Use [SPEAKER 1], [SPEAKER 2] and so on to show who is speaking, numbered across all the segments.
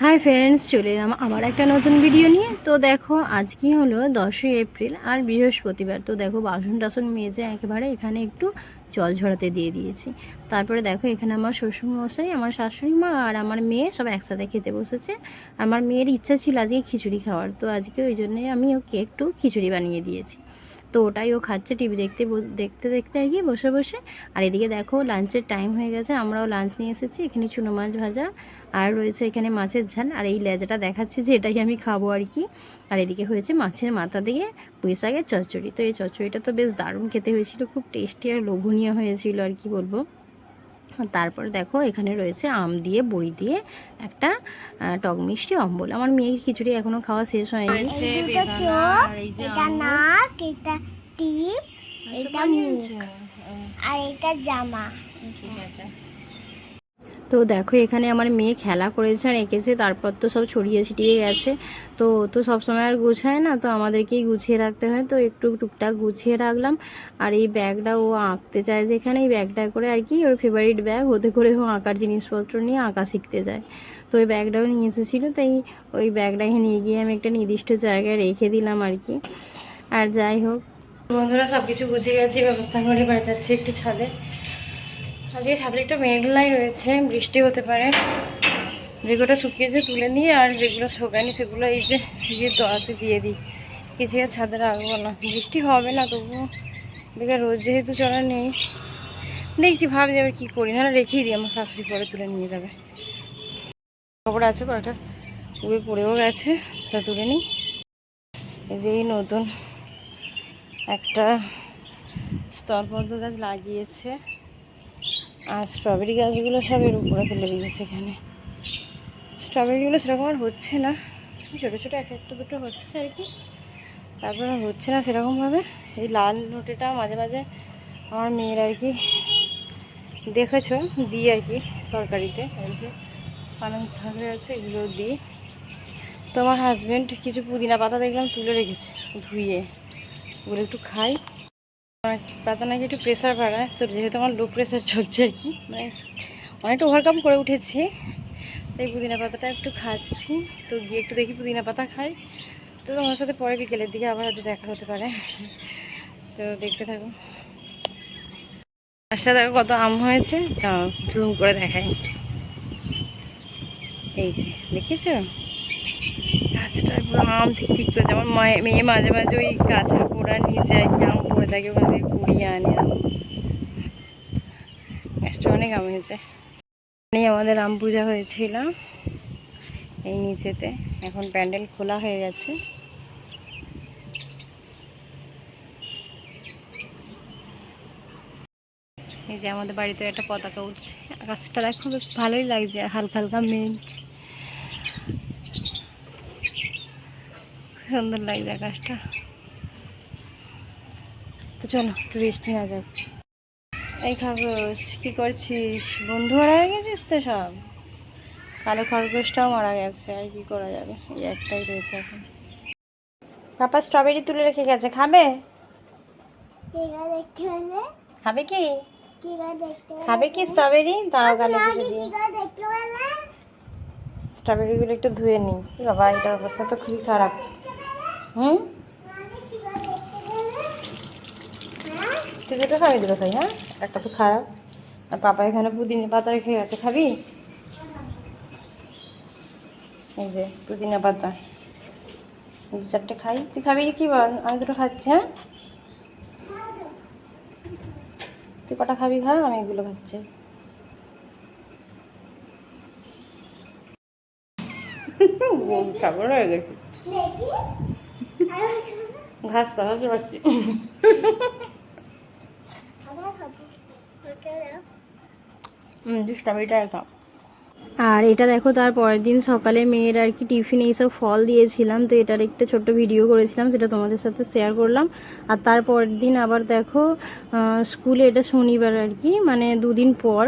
[SPEAKER 1] Hi friends চলে এলাম আবার একটা নতুন ভিডিও নিয়ে। তো দেখো, আজকে হলো দশই এপ্রিল আর বৃহস্পতিবার। তো দেখো বাসন টাসন মেজে একেবারে এখানে একটু জল ঝরাতে দিয়ে দিয়েছি। তারপরে দেখো, এখানে আমার শ্বশুর মশাই আমার শাশুড়ি মা আর আমার মেয়ে সব একসাথে খেতে বসেছে। আমার মেয়ের ইচ্ছা ছিল আজকে খিচুড়ি খাওয়ার। তো আজকে ওই জন্যে আমি ওকে একটু খিচুড়ি বানিয়ে দিয়েছি। তো ওটাই ও খাচ্ছে টিভি দেখতে দেখতে দেখতে আর কি বসে বসে। আর এদিকে দেখো লাঞ্চের টাইম হয়ে গেছে, আমরাও লাঞ্চ নিয়ে এসেছি, এখানে চুনো মাছ ভাজা আর রয়েছে এখানে মাছের ঝাল। আর এই লেজাটা দেখাচ্ছে যে এটাই আমি খাব আর কি। আর এদিকে হয়েছে মাছের মাথা দিয়ে পুঁইশাকের চচ্চড়ি। তো এই চচ্চড়িটা তো বেশ দারুণ খেতে হয়েছিল, খুব টেস্টি আর লোভনীয় হয়েছিল আর কি বলব। তারপর দেখো এখানে রয়েছে আম দিয়ে বড়ি দিয়ে একটা টক মিষ্টি অম্বল। আমার মেয়ের খিচুড়ি এখনও খাওয়া শেষ হয়নি।
[SPEAKER 2] ঠিক আছে এটা নাক এটা টিপ এটা মুখ আর এটা জামা।
[SPEAKER 1] তো দেখো, এখানে আমার মেয়ে খেলা করেছে আর এঁকেছে, তারপর তো সব ছড়িয়ে ছিটিয়ে গেছে। তো তো সবসময় আর গুছায় না, তো আমাদেরকেই গুছিয়ে রাখতে হয়। তো একটু টুকটাক গুছিয়ে রাখলাম। আর এই ব্যাগটা ও আঁকতে চায় যেখানে, এই ব্যাগটা করে আর কি ওর ফেভারিট ব্যাগ ওতে করে ও আঁকার জিনিসপত্র নিয়ে আঁকা শিখতে যায়। তো ওই ব্যাগটাও নিয়ে এসেছিল, তাই ওই ব্যাগটাকে নিয়ে গিয়ে আমি একটা নির্দিষ্ট জায়গায় রেখে দিলাম আর কি। আর যাই হোক। বন্ধুরা সব কিছু গুছিয়ে গেছি, ব্যবস্থা করে বাড়ি যাচ্ছি একটু ছাদে। আজকে ছাদে একটু মেঘলাই রয়েছে, বৃষ্টি হতে পারে। যেগুলো শুকিয়েছে তুলে নিয়ে আর যেগুলো শোকায়নি সেগুলো এই যে সিঁড়ির দড়াতে দিয়ে দিই। কিছু আর ছাদে রাখব না। বৃষ্টি হবে না তবুও। দেখে রোদ যেহেতু চলা নেই। দেখছি, ভাবছি এবার কী করি। না রেখেই দিই, আমার শাশুড়ি পরে তুলে নিয়ে যাবে। খবর আছে কয়েকটা। উবে পড়েও গেছে, তা তুলে নিই। এই যে এই নতুন একটা স্তরপদ্ম গাছ লাগিয়েছে। আর স্ট্রবেরি গাছগুলো সব এর উপরে তুলে দিয়েছে এখানে। স্ট্রবেরিগুলো সেরকম আর হচ্ছে না। ছোটো ছোটো এক একটা দুটো হচ্ছে আর কি। তারপর হচ্ছে না সেরকমভাবে এই লাল নোটেটা মাঝে মাঝে আমার মেয়ের আর কি দেখেছ? দিই আর কি তরকারিতে। এই যে পালং শাক আছে এগুলো দিই। তো আমার হাজব্যান্ড কিছু পুদিনা পাতা দেখলাম তুলে রেখেছে ধুয়ে। ওগুলো একটু খাই। পাতা নাকি একটু প্রেশার বাড়ায়। তো যেহেতু আমার লো প্রেশার চলছে আর কি মানে অনেকটা ওভারকাম করে উঠেছি। তাই পুদিনা পাতাটা একটু খাচ্ছি, তো গিয়ে একটু দেখি পুদিনা পাতা খাই। তো তোমার সাথে পরে বিকেলের দিকে আবার হয়তো দেখা হতে পারে। তো দেখতে থাকো। গাছটা দেখো কত আম হয়েছে। তা জুম করে দেখাই। এই যে দেখেছ গাছটা পুরো আম ঠিক ঠিক করেছে। আমার মায়ে মাঝে মাঝে ওই গাছের গোড়ার নিচে আর কি আম পড়ে থাকে ওখান আনে গাছটা অনেক হয়েছে আমাদের আম পূজা হয়েছিল। এই নিচেতে। এখন প্যান্ডেল খোলা হয়ে গেছে। এই যে আমাদের বাড়িতে একটা পতাকা উঠছে। আকাশটা দেখো বেশ ভালোই লাগছে। হালকা হালকা মেঘ। সুন্দর লাগছে আকাশটা। তো চলো একটু রেস্ট নেওয়া যাক। এই খরগোশ, কি করছিস? বন্ধু হারা গেছিস তো সব? কালো খরগোশটাও মারা গেছে, আর কি করা যাবে? এই একটাই রয়েছে এখন। পাপা স্ট্রবেরি তুলে রেখে গেছে, খাবে? খাবে কি? খাবে কি স্ট্রবেরি দাঁড়াও গালে দিয়ে স্ট্রবেরিগুলো একটু ধুয়ে নিই বাবা, এটার অবস্থা তো খুবই খারাপ। হুম
[SPEAKER 2] কিরা দেখতে পেলে
[SPEAKER 1] তুই দুটো খাবি দুটো খাই হ্যাঁ? একটা তো খারাপ। আর পাপা এখানে পুদিনা পাতা রেখে গেছে খাবি? এই যে পুদিনা পাতা। দু চারটে খাই। তুই খাবি কি বল? আমি দুটো খাচ্ছি হ্যাঁ? তুই কটা খাবি খা? আমি এগুলো খাচ্ছি। সাগর হয়ে গেছে। ঘাস খাওয়াতে পারছি
[SPEAKER 2] আবার খাব ওকে দাও
[SPEAKER 1] হুম স্ট্রবেরিটা খাও আর এটা দেখো তার পরের দিন সকালে মেয়ের আর কি টিফিন এইসব ফল দিয়েছিলাম তো এটার একটা ছোট্ট ভিডিও করেছিলাম সেটা তোমাদের সাথে শেয়ার করলাম। আর তার পরের দিন আবার দেখো স্কুলে এটা শনিবার আর কি মানে দুদিন পর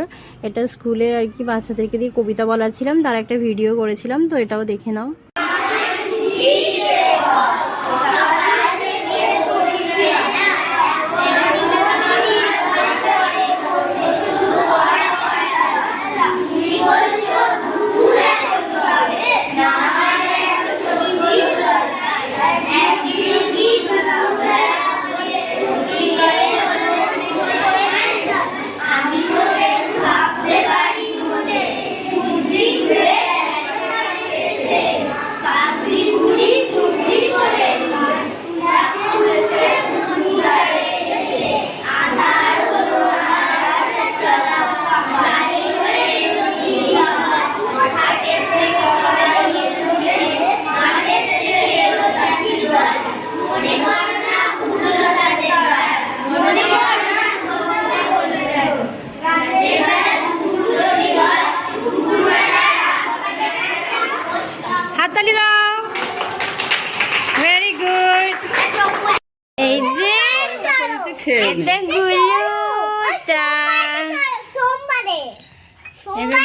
[SPEAKER 1] এটা স্কুলে আর কি বাচ্চাদেরকে দিয়ে কবিতা বলাছিলাম তার একটা ভিডিও করেছিলাম তো এটাও দেখে নাও।
[SPEAKER 3] খেয়ে।
[SPEAKER 1] এটা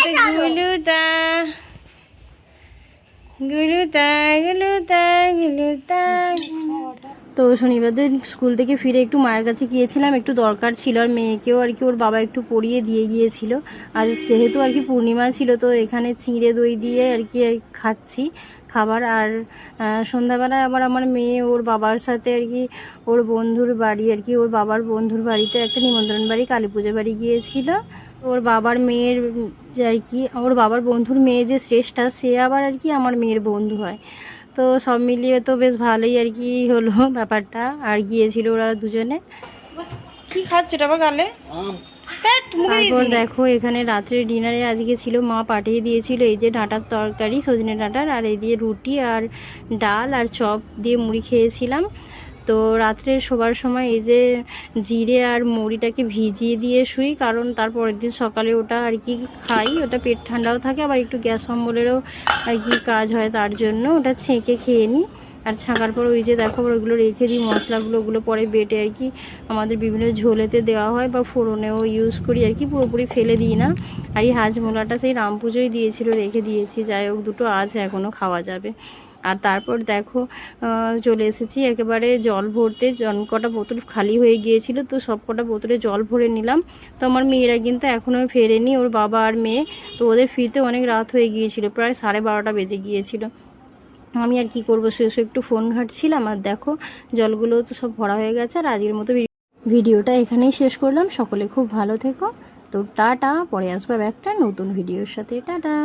[SPEAKER 1] এটা তো শনিবার দিন স্কুল থেকে ফিরে একটু মায়ের কাছে গিয়েছিলাম একটু দরকার ছিল আর মেয়েকেও আর কি ওর বাবা একটু পরিয়ে দিয়ে গিয়েছিল। আর যেহেতু আর কি পূর্ণিমা ছিল তো এখানে চিঁড়ে দই দিয়ে আর কি খাচ্ছি। খাবার আর সন্ধ্যাবেলায় আবার আমার মেয়ে ওর বাবার সাথে আর কি ওর বন্ধুর বাড়ি আর কি ওর বাবার বন্ধুর বাড়িতে একটা নিমন্ত্রণ বাড়ি কালী পুজো বাড়ি গিয়েছিল। ওর বাবার মেয়ের যে আর কি ওর বাবার বন্ধুর মেয়ে যে শ্রেষ্ঠা সে আবার আর কি আমার মেয়ের বন্ধু হয়। তো সব মিলিয়ে তো বেশ ভালোই আর কি হলো ব্যাপারটা আর গিয়েছিল ওরা দুজনে।
[SPEAKER 3] কি খাচ্ছে এটা আবার গালে?
[SPEAKER 1] তারপর দেখো, এখানে রাত্রে ডিনারে আজকে ছিল, মা পাঠিয়ে দিয়েছিল এই যে ডাঁটার তরকারি, সজনে ডাঁটার, আর এই দিয়ে রুটি আর ডাল আর চপ দিয়ে মুড়ি খেয়েছিলাম। তো রাত্রে শোবার সময় এই যে জিরে আর মুড়িটাকে ভিজিয়ে দিয়ে শুই, কারণ তারপরের দিন সকালে ওটা আর কি খাই, ওটা পেট ঠান্ডাও থাকে, আবার একটু গ্যাস অম্বলেরও আর কি কাজ হয় তার জন্য, ওটা ছেঁকে খেয়ে নিই। আর ছাঁকার পর ওই যে দেখো ওইগুলো রেখে দিই, মশলাগুলো ওগুলো পরে বেটে আর কি। আমাদের বিভিন্ন ঝোলেতে দেওয়া হয় বা ফোড়নেও ইউজ করি আর কি, পুরোপুরি ফেলে দিই না। আর এই হাজমোলাটা সেই রাম পুজোয় দিয়েছিল, রেখে দিয়েছি। যাই হোক, দুটো আছে এখনও খাওয়া যাবে। আর তারপর দেখো চলে এসেছি একেবারে জল ভরতে। কটা বোতল খালি হয়ে গিয়েছিল, তো সব কটা বোতলে জল ভরে নিলাম। তো আমার মেয়েরা কিন্তু এখনও ফেরেনি, ওর বাবা আর মেয়ে। তো ওদের ফিরতে অনেক রাত হয়ে গিয়েছিল, প্রায় সাড়ে বারোটা বেজে গিয়েছিল। আমি আর কি করব? শেষ একটু ফোন ঘাটছিলাম, আর দেখো, জলগুলো তো সব ভরা হয়ে গেছে, আর আজকের মতো ভিডিওটা এখানেই শেষ করলাম। সকলে খুব ভালো থেকো। তো টাটা, পরে আসব একটা নতুন ভিডিওর সাথে। টাটা!